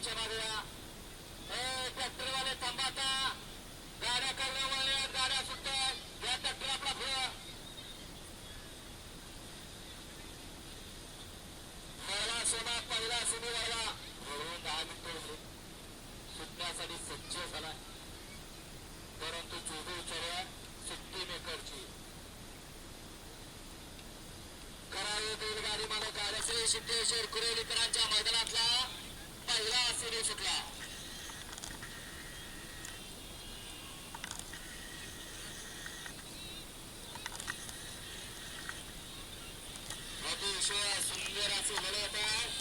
दोनशे मागूया ट्रॅक्टरवाले गाड्या गाड्या या ट्रॅक्टर आपला सोना पहिला सुनी म्हणून दहा मिनिट सुटण्यासाठी सज्ज झाला. परंतु चोबे उचलल्या सुट्टी मेकरची. करावे बैलगाडी मालक आरसे Siddheshwar कुरेलीकरांच्या मैदानातला Studio Sebelah. Mobil suara sumber asu melata.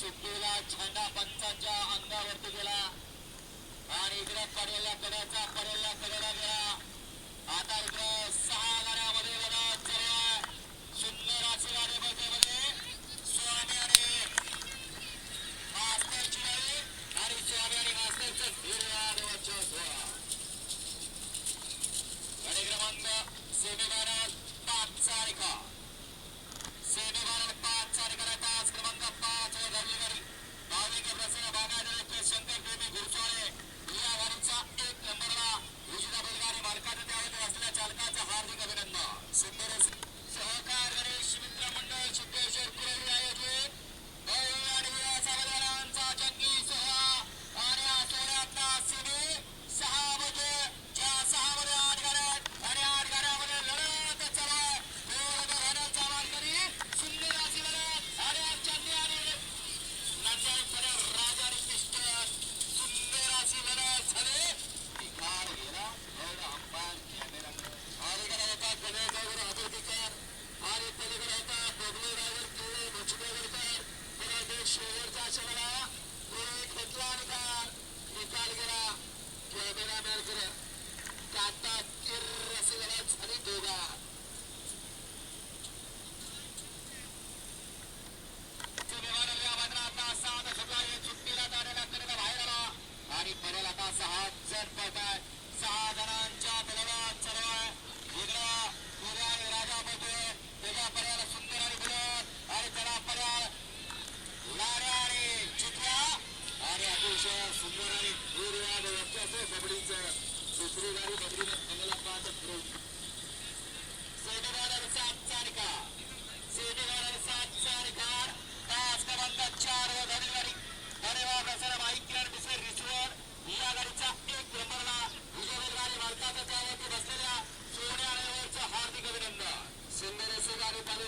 चुकीला झेंडा पंचाच्या अंगावरती गेला. आणि इकडे पडेल्या कड्याचा पडेल्या कडेला गेला. आता ఆశవడ కొట్లాడిక निकाल गिरा मेरे करता चिर रसी वाला छड़ी देगा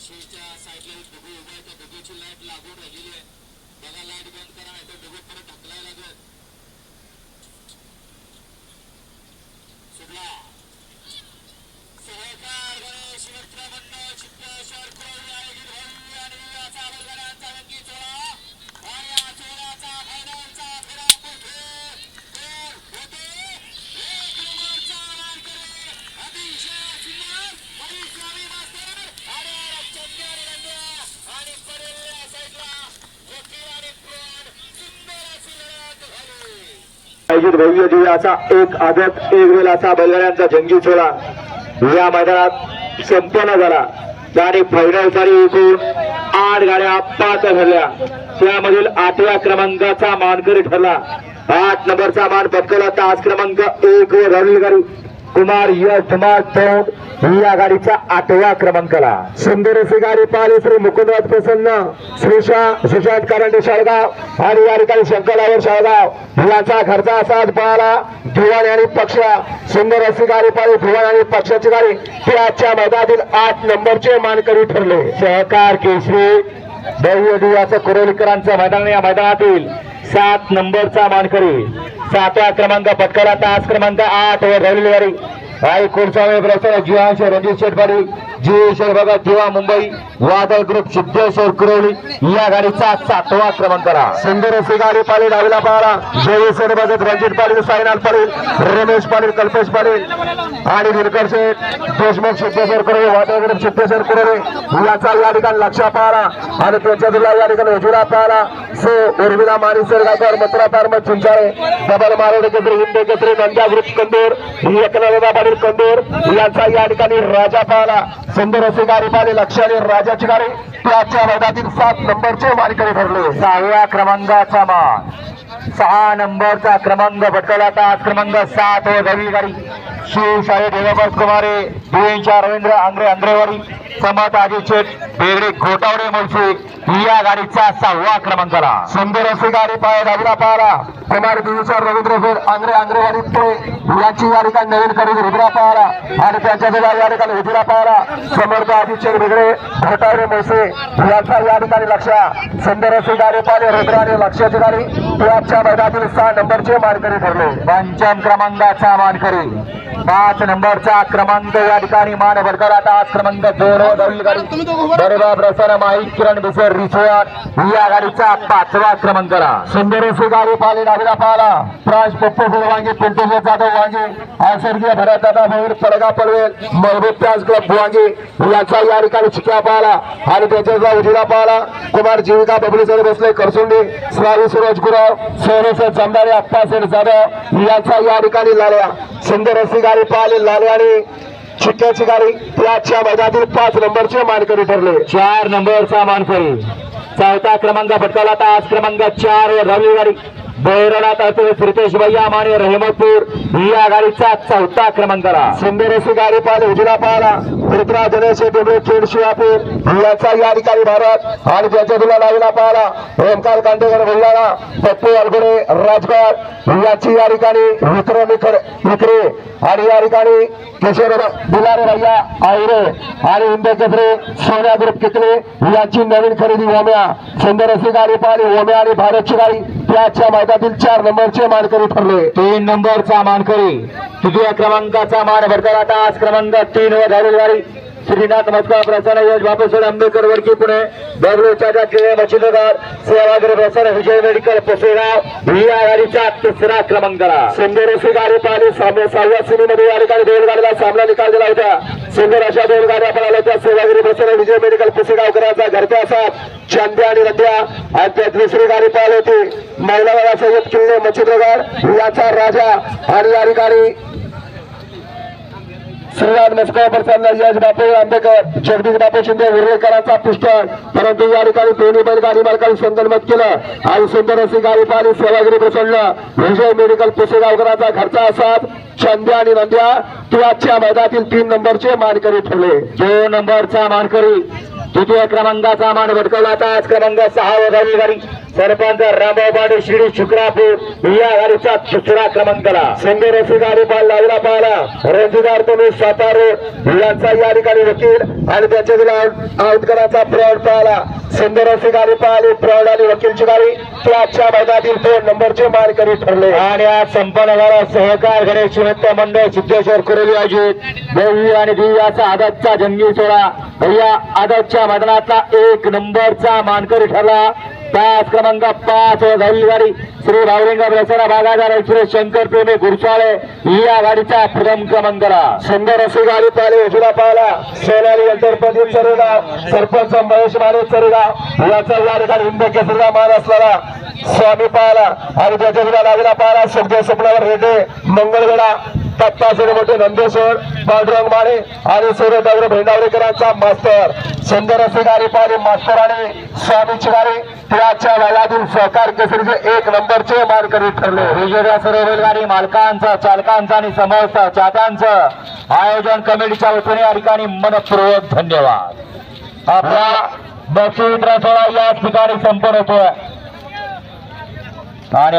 शेच्या साईडला एक डबू उभा आहे. त्या ढगूची लाइट लागून राहिलेली आहे. बघा लाइट बंद करा नाही तर ढगू परत ढकलायला लागेल सुटला सहकार गणेश मित्र मंडळ चित्तेश्वर कुरवली आयोजित भव्य आणि याचा बलगड्यांचा रंगी सोहळा आणि या सोहळ्याचा फायनलचा फेरा मोठे गोल होते एक नंबरचा मानकरी अतिशय सुंदर परिश्रमी मास्तर आणि चंद्र रंग्या आणि पडेल्या साईडला वकील आणि प्राण सुंदर अशी लढत झाली आयोजित भव्य दिव्याचा एक आदत एक वेळाचा बैलगाड्यांचा जंगी सोहळा या मैदानात संपन्न झाला. आणि फायनल सारी एकूण आठ गाड्या पाच ठरल्या त्यामधील आठव्या क्रमांकाचा मानकरी ठरला. आठ नंबरचा मान पटकवला तास क्रमांक एक वर राहुल गाडी. कुमार यश कुमार चौंड या गाडीचा आठव्या क्रमांकाला सुंदर अशी गाडी पाहिली. श्री मुकुंदराज प्रसन्न श्रीशा सुशांत कारंडे शाळगाव आणि या ठिकाणी शंकररावर शाळगाव. याचा खर्चा असाच पळाला. धुवाण आणि पक्ष सुंदर अशी गाडी पाहिली. धुवाण आणि पक्षाची गाडी ती आजच्या मैदानातील आठ नंबरचे मानकरी ठरले. सहकार केसरी दिव्याचं कुरोलीकरांचं मैदान या मैदानातील सात नंबरचा मानकरी. सातवा क्रमांक पटकरा तास क्रमांक आठ वर रविवारी गाडी. आई कुलस्वामी प्रसन्न जीवांश रणजित शेटपाडी. जीवेश्वर भगत दिवा मुंबई वादळ ग्रुप सिद्धेश्वर कुरवली. या गाडीचा सातवा क्रमांक सुंदर अशी गाडी पाली डावीला पाहिला. जय शेरबागत रणजित पाटील साईनाथ पाटील रमेश पाटील कल्पेश पाटील आणि निरकर शेठ देशमुख सिद्धेश्वर कुरवली वादळ ग्रुप सिद्धेश्वर कुरवली. याचा या ठिकाणी लक्ष पाहला. आणि त्यांच्या तुला या ठिकाणी उजुरा पाहला. सो उर्मिला मानेसर गायकवाड मथुरा फार्म चिंचाळे डबल मारोड केंद्र हिंदे केंद्र नंदा कंदूर ही एकनाथा पाटील कंदूर यांचा या ठिकाणी राजा पाहला सुंदर असे गाडी पाहिले लक्षाने राजाची गाडी. त्याच्या मैदानातील सात नंबरचे मालिकरी ठरले. सहाव्या क्रमांकाचा मान. सहा नंबरचा क्रमांक भटकला क्रमांक सात व नवी गाडी शिवशाही देवापत कुमारे देवेंच्या रवींद्र आंग्रे आंग्रेवारी समत आदिशेठ बेगडे घोटावडे मुळशी या गाडीचा सहावा क्रमांकाला. सुंदर अशी गाडी पाय डावीला पाहला कुमार देवीच्या रवींद्र फेर आंग्रे आंग्रेवारी पुढे. याची गाडी ठिकाणी नवीन करीत रुद्रा पाहला आणि त्यांच्या जगा या ठिकाणी उजिरा पाहला समर्थ आदिशेठ बेगडे घोटावडे मुळशी याचा या ठिकाणी लक्ष. सुंदर अशी गाडी पाहिले रुद्राने लक्षाची गाडी. याच्या मैदानातील सहा नंबरचे मानकरी ठरले पंचम क्रमांकाचा मानकरी. पाच नंबरचा क्रमांक या ठिकाणी मान भरकरा तास क्रमांक दोन बरोबर प्रसन्न माईक किरण बिसर रिसोयात या गाडीचा पाचवा क्रमांकाला सुंदर गाडी पाहिली डावीला पाहिला प्राज पप्पू फुलवांगी पिंटू जाधव वांगी. आसर्गीय भरत दादा भैर पडगा पडवेल महबूब प्याज क्लब वांगी. याचा या ठिकाणी चिक्या पाहिला आणि त्याच्या उजिरा पाहिला कुमार जीविका बबली सर बसले करसुंडी. स्वामी सुरज गुराव. सोनस जमदारे अप्पासेठ जाधव याचा या ठिकाणी लाल्या. सुंदर अशी गाडी पाहिली. लाल्या आणि चिक्क्याची गाडी त्याच्या मैदानातील पाच नंबरचे मानकरी ठरले. चार नंबरचा मानकरी. चौथा क्रमांक भटकाला तास क्रमांक चार रवी गाडी. बैरनाथ असेल प्रितेश भैया माने रहमतपूर. या गाडीचा चौथा क्रमांकाला सुंदर अशी गाडी पाहिली उजिरा पाहिला पृथ्वीराज गणेश डोबळे खेड शिवापूर. याचा या ठिकाणी भारत. आणि त्याच्या तुला लावला पाहिला ओमकार कांडेकर बुलढाणा पप्पू अलगुडे राजगड. याची या ठिकाणी मित्र मित्रे आणि या ठिकाणी किशोर बिलारे भैया आयरे आणि इंदे कचरे सोन्या ग्रुप किकले यांची नवीन खरेदी ओम्या सुंदर अशी गाडी पाहिली ओम्या आणि भारतची गाडी. त्याच्या मैदानातील चार नंबरचे मानकरी ठरले. तीन नंबरचा मानकरी तृतीय क्रमांकाचा मान आता आज क्रमांक तीन व झालेली गाडी श्रीनाथ मस्का प्रसन्न यश बापूसाहेब आंबेडकर वडकी पुणे बबलू चाचा किळे मच्छिंद्रगार सेवाग्र प्रसन्न विजय मेडिकल पोसेगाव ही गाडीचा तिसरा क्रमांकाला सुंदर गाडी पाहिली सामने सहाव्या सिनीमध्ये या ठिकाणी दोन गाडीला सामना निकाल दिला होता. सुंदर अशा दोन गाड्या पळाल्या होत्या सेवागिरी प्रसन्न विजय मेडिकल पुसेगावकरांचा घरच्या साथ चांद्या आणि रद्या आणि त्या दुसरी गाडी पाहिली होती. महिला बाबा सय्यद किल्ले मच्छिंद्रगार याचा राजा. आणि या ठिकाणी श्रीराम नसगाव चालला यश बापू आंबेकर जगदीश बापू शिंदे उर्लेकरांचा पुस्तक परंतु या ठिकाणी दोन्ही बैलगाडी मालकांनी सुंदर मत केलं. आणि सुंदर अशी गाडी पाहिली सेवागिरी प्रसन्न. विजय मेडिकल पुसेगावकरांचा घरचा असाच. चंद्या आणि नंद्या तू आजच्या मैदानातील तीन नंबरचे मानकरी ठरले. दोन नंबरचा मानकरी तृतीय क्रमांकाचा मान भटकवला. आता आज क्रमांक सहा वधारी गाडी. सरपंच रामबाबाडे शिर्डी शुक्रापूर या गाडीचा दुसरा क्रमांकाला सुंदर अशी पाल लावला पाहिला रणजिदार तुम्ही सातारे. यांचा या ठिकाणी वकील आणि त्याच्या दिला आउटकराचा फ्रॉड पाहिला. संघ अशी पाहिली फ्रॉड आणि वकीलची गाडी. ते आजच्या भागातील दोन नंबरचे मानकरी ठरले. आणि आज संपन्न झाला सहकार गणेश नृत्य मंडळ सिद्धेश्वर कुरेली आयोजित. देवी आणि दिव्याचा आदतचा जंगी सोहळा. या आदतच्या मदनातला एक नंबरचा मानकरी ठरला. पाच क्रमांक पाच वर धावली गाडी श्री रावरेंगा प्रसारा बागादार श्री शंकर प्रेमी गुरचाळे या गाडीचा प्रथम क्रमांक सुंदर अशी गाडी पाहिली उजला पाहिला सोनाली यंत्रपती चरेगाव सरपंच महेश माने चरेगाव याचा या हिंद केसरीला मान असलेला स्वामी पाहिला आणि त्याच्या विला पाहिला सुखदेव रेडे रेड्डे मंगळवेढा दत्ता मोठे नंदेश्वर पांडुरंग माने आणि सूर्य दगड भेंडावरेकरांचा मास्तर. सुंदर असे गाडी पाहिली मास्तर आणि स्वामीची गाडी. त्याच्या वयातील सहकार केसरीचे एक नंबरचे मानकरी ठरले. वेगवेगळ्या सर्व बैलगाडी मालकांचा चालकांचा आणि समस्त चाहत्यांचं आयोजन कमिटीच्या वतीने या ठिकाणी मनपूर्वक धन्यवाद. आपला बक्षीस सोहळा याच ठिकाणी संपन्न होतोय. आणि